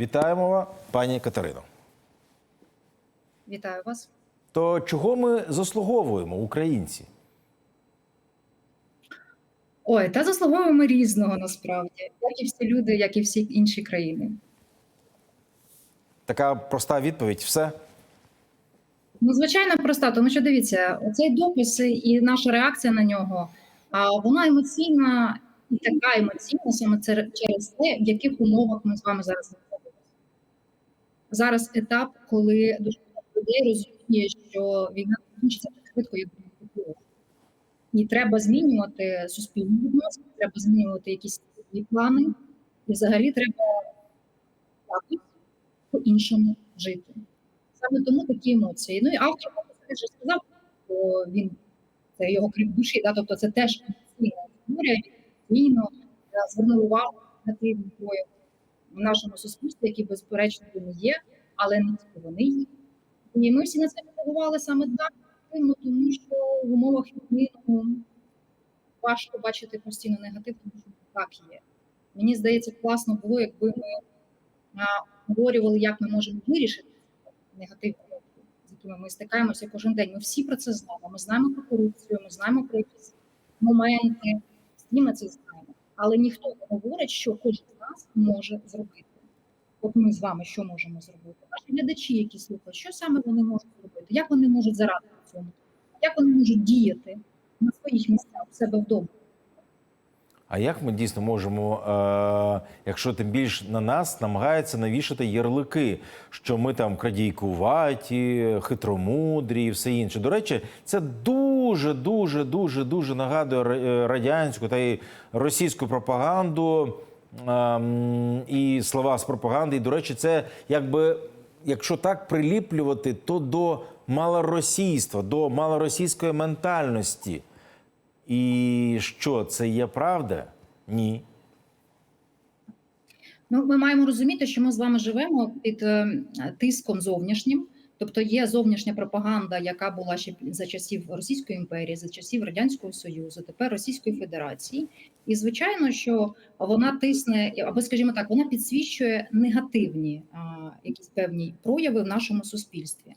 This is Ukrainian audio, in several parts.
Вітаємо вас, пані Катерино. Вітаю вас. То чого ми заслуговуємо, українці? Ой, та заслуговуємо різного насправді, як і всі люди, як і всі інші країни. Така проста відповідь: все. Ну, звичайно, проста, тому що дивіться, цей допис і наша реакція на нього, а вона емоційна і така емоційна саме через те, в яких умовах ми з вами зараз. Зараз етап, коли дуже людей розуміє, що війна закінчиться так швидко, як би. І треба змінювати суспільні відносини, треба змінювати якісь плани, і взагалі треба по-іншому жити. Саме тому такі емоції. Ну і автор вже сказав, що він це його крик душі, да, тобто це теж емоційна історія, емоційно е, звернув увагу на ті прояви в нашому суспільстві, які безперечно вони є, але не тільки вони є. І ми всі на це реагували саме так, тому що в умовах війни ну, важко бачити постійно негатив, тому що так є. Мені здається, класно було, якби ми обговорювали, як ми можемо вирішити негативні з якими ми стикаємося кожен день. Ми всі про це знаємо. Ми знаємо про корупцію, ми знаємо про якісь моменти, всі ми це знаємо. Але ніхто не говорить, що кожен нас може зробити. От ми з вами що можемо зробити? Наші глядачі, які слухають, що саме вони можуть зробити, як вони можуть зарадити цьому, як вони можуть діяти на своїх місцях у себе вдома. А як ми дійсно можемо, е, якщо тим більш на нас намагаються навішати ярлики, що ми там крадійкуваті, хитромудрі і все інше. До речі, це дуже, дуже, дуже, дуже нагадує радянську та й російську пропаганду і слова з пропаганди. І, до речі, це якби, якщо так приліплювати, то до малоросійства, до малоросійської ментальності. І що це є правда? Ні. Ну, ми маємо розуміти, що ми з вами живемо під е, тиском зовнішнім. Тобто є зовнішня пропаганда, яка була ще за часів Російської імперії, за часів Радянського Союзу, тепер Російської Федерації. І звичайно, що вона тисне, або, скажімо так, вона підсвічує негативні а, якісь певні прояви в нашому суспільстві.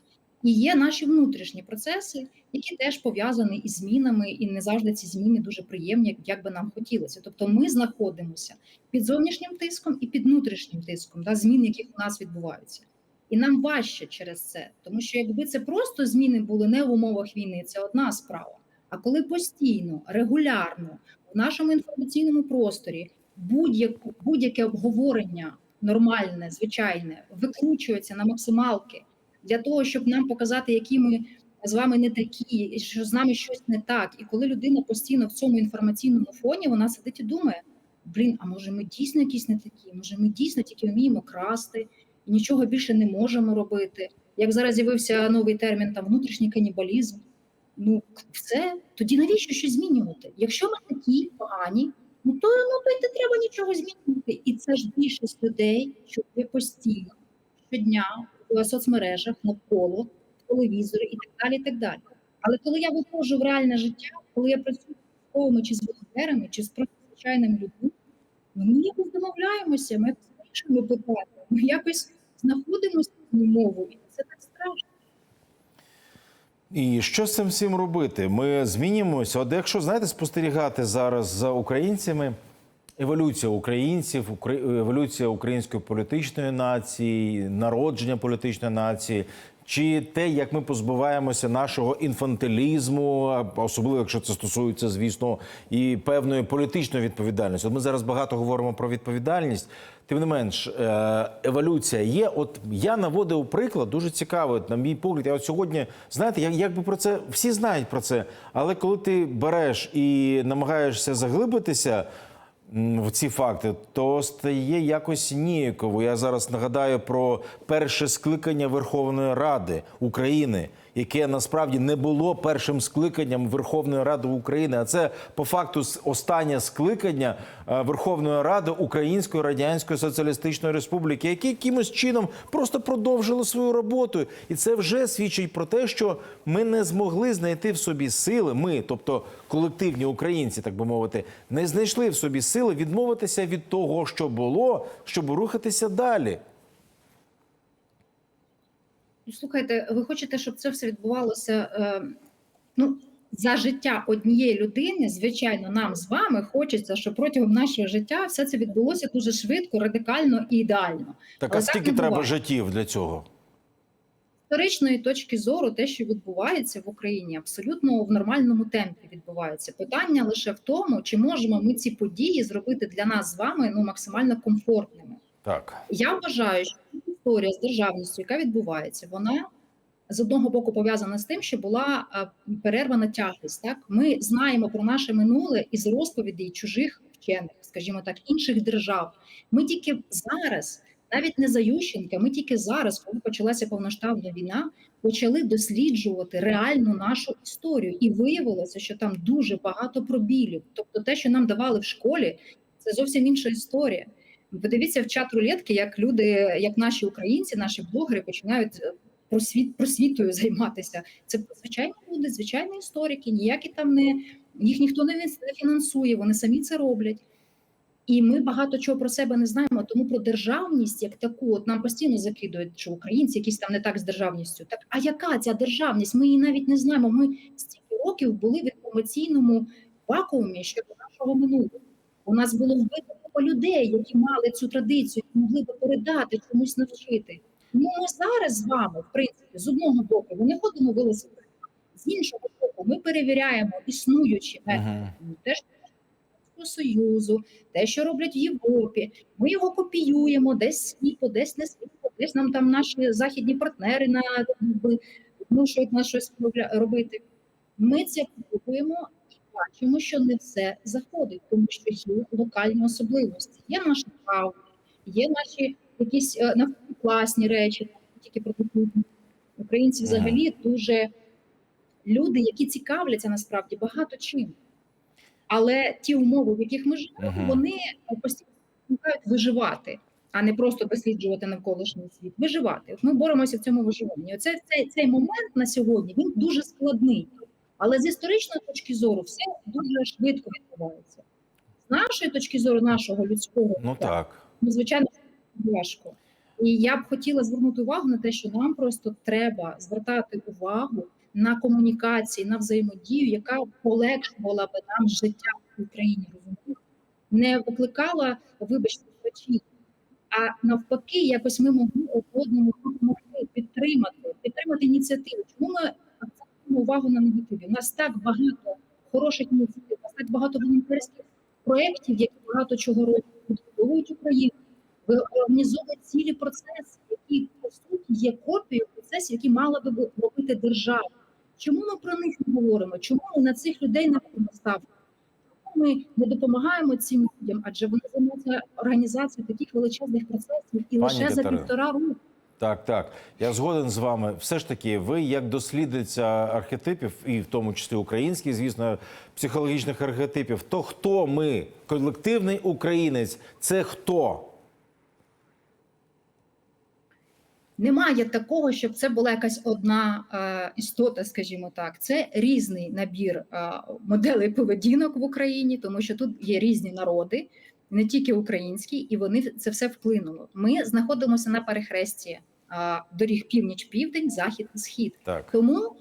І є наші внутрішні процеси, які теж пов'язані із змінами, і не завжди ці зміни дуже приємні, як- би нам хотілося. Тобто, ми знаходимося під зовнішнім тиском і під внутрішнім тиском, да, змін, яких у нас відбуваються. І нам важче через це, тому що якби це просто зміни були не в умовах війни, це одна справа. А коли постійно, регулярно в нашому інформаційному просторі будь-яке обговорення нормальне, звичайне, викручується на максималки для того, щоб нам показати, які ми з вами не такі, що з нами щось не так. І коли людина постійно в цьому інформаційному фоні, вона сидить і думає: блін, а може ми дійсно якісь не такі? Може, ми дійсно тільки вміємо красти і нічого більше не можемо робити. Як зараз з'явився новий термін там внутрішній канібалізм. Ну все, тоді навіщо щось змінювати? Якщо ми такі погані, ну то ну то не треба нічого змінювати. І це ж більшість людей, що є постійно щодня в соцмережах навколо, в телевізорі і так далі. і так далі. Але коли я виходжу в реальне життя, коли я працюю з військовими чи з волонтерами, чи з звичайними людьми, ну, ми якось домовляємося, ми вирішуємо питання, ми якось знаходимося в мову, і це так страшно. І що з цим всім робити? Ми змінюємося. От якщо знаєте, спостерігати зараз за українцями, еволюція українців, укр- еволюція української політичної нації, народження політичної нації, чи те, як ми позбуваємося нашого інфантилізму, особливо якщо це стосується, звісно, і певної політичної відповідальності. От ми зараз багато говоримо про відповідальність. Тим не менш, е, еволюція є. От я наводив приклад дуже цікавий, на мій погляд. Я от сьогодні знаєте, як, якби про це всі знають про це, але коли ти береш і намагаєшся заглибитися в ці факти, то стає якось ніяково. Я зараз нагадаю про перше скликання Верховної Ради України, яке насправді не було першим скликанням Верховної Ради України, а це по факту останнє скликання е, Верховної Ради Української Радянської Соціалістичної Республіки, які якимось чином просто продовжили свою роботу, і це вже свідчить про те, що ми не змогли знайти в собі сили. Ми, тобто колективні українці, так би мовити, не знайшли в собі сили відмовитися від того, що було, щоб рухатися далі. Ну, Слухайте, ви хочете, щоб це все відбувалося е, ну, за життя однієї людини? Звичайно, нам з вами хочеться, щоб протягом нашого життя все це відбулося дуже швидко, радикально і ідеально. Так Але а скільки не треба життів для цього? Історичної точки зору, те, що відбувається в Україні, абсолютно в нормальному темпі відбувається. Питання лише в тому, чи можемо ми ці події зробити для нас з вами ну максимально комфортними. Так. Я вважаю, що історія з державністю, яка відбувається, вона з одного боку пов'язана з тим, що була перервана тяглість. Так ми знаємо про наше минуле із розповідей чужих вчених, скажімо так, інших держав. Ми тільки зараз, навіть не за Ющенка, ми тільки зараз, коли почалася повноштабна війна, почали досліджувати реальну нашу історію, і виявилося, що там дуже багато пробілів. Тобто, те, що нам давали в школі, це зовсім інша історія. Подивіться в чат рулетки, як люди, як наші українці, наші блогери починають е, просвіт, просвітою займатися. Це звичайні люди, звичайні історики, ніякі там не їх ніхто не фінансує, вони самі це роблять. І ми багато чого про себе не знаємо. Тому про державність як таку, от нам постійно закидують, що українці якісь там не так з державністю. Так а яка ця державність? Ми її навіть не знаємо. Ми стільки років були в інформаційному вакуумі щодо нашого минулого. У нас було вбито купа людей, які мали цю традицію, могли би передати, чомусь навчити. Ну ми зараз з вами, в принципі, з одного боку, ми не ходимо велосипедом, з іншого боку, ми перевіряємо існуючі методи, те, що Союзу, те, що роблять в Європі. Ми його копіюємо, десь сліпо, десь не сліпо, десь нам там наші західні партнери на змушують нас щось робити. Ми це і бачимо, що не все заходить, тому що є локальні особливості. Є наша правда, є наші якісь е, класні речі, тільки продукують. Українці взагалі дуже люди, які цікавляться насправді багато чим. Але ті умови, в яких ми живемо, Мгм. вони постійно спонукають виживати, а не просто досліджувати навколишній світ. Виживати. От ми боремося в цьому виживанні. Оце цей, цей момент на сьогодні він дуже складний. Але з історичної точки зору все дуже швидко відбувається. З нашої точки зору, нашого людського Ну так. ну, звичайно, важко. І я б хотіла звернути увагу на те, що нам просто треба звертати увагу на комунікації, на взаємодію, яка полегшувала би нам життя в Україні, розумієте? не викликала, вибачте, печі, а навпаки, якось ми могли одному допомогти, підтримати, підтримати ініціативу. Чому ми акцентуємо увагу на негативі? У нас так багато хороших ініціатив, у нас так багато волонтерських проєктів, які багато чого роблять, відбудовують Україну. Ви організовуєте цілі процеси, які по суті є копією процесів, які мала би робити держава. Чому ми про них не говоримо? Чому ми на цих людей не ставку? Чому ми не допомагаємо цим людям? Адже вони займаються організацією таких величезних процесів і лише за півтора року. Так, так. Я згоден з вами. Все ж таки, ви як дослідниця архетипів, і в тому числі українських, звісно, психологічних архетипів, то хто ми? Колективний українець це хто? Немає такого, щоб це була якась одна е, істота, скажімо так. Це різний набір е, моделей поведінок в Україні, тому що тут є різні народи, не тільки українські, і вони це все вплинуло. Ми знаходимося на перехресті доріг північ-південь, захід і схід. Так. Тому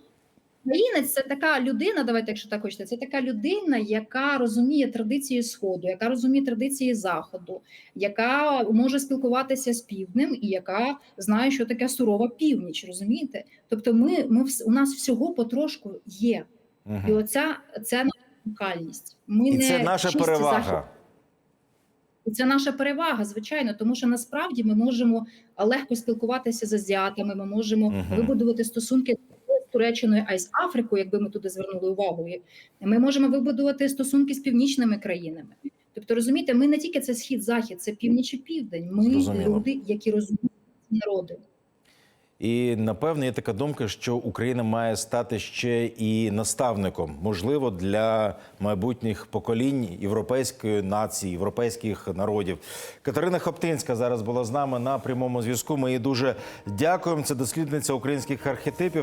українець це така людина, давайте, якщо так хочете, це така людина, яка розуміє традиції Сходу, яка розуміє традиції Заходу, яка може спілкуватися з півднем і яка знає, що таке сурова північ. Розумієте? Тобто, ми, ми у нас всього потрошку є. Угу. І оця це наша унікальність. Ми І не це наша перевага. захід- і це наша перевага, звичайно, тому що насправді ми можемо легко спілкуватися з азіатами. Ми можемо Мгм. вибудувати стосунки з Туреччиною, а й з Африкою, якби ми туди звернули увагу. Ми можемо вибудувати стосунки з північними країнами. Тобто, розумієте, ми не тільки це схід-захід, це північ і південь. Ми Зрозуміло. люди, які розуміють народи. І напевне є така думка, що Україна має стати ще і наставником, можливо, для майбутніх поколінь європейської нації, європейських народів. Катерина Хоптинська зараз була з нами на прямому зв'язку. Ми їй дуже дякуємо. Це дослідниця українських архетипів.